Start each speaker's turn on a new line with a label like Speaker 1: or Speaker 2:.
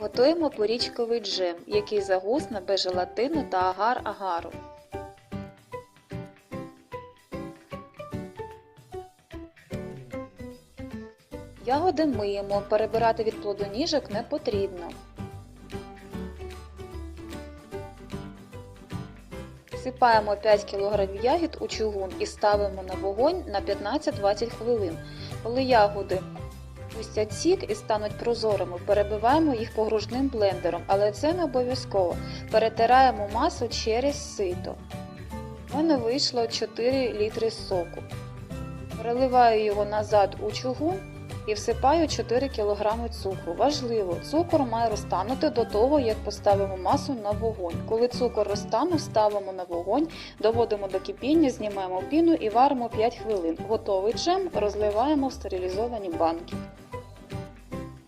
Speaker 1: Готуємо порічковий джем, який загусне без желатину та агар-агару. Ягоди миємо, перебирати від плодоніжок не потрібно. Всипаємо 5 кг ягід у чугун і ставимо на вогонь на 15-20 хвилин. Коли ягоди пустять сік і стануть прозорими, перебиваємо їх погружним блендером, але це не обов'язково. Перетираємо масу через сито. У мене вийшло 4 літри соку. Переливаю його назад у чугун і всипаю 4 кг цукру. Важливо, цукор має розтанути до того, як поставимо масу на вогонь. Коли цукор розтанув, ставимо на вогонь, доводимо до кипіння, знімаємо піну і варимо 5 хвилин. Готовий джем розливаємо в стерилізовані банки.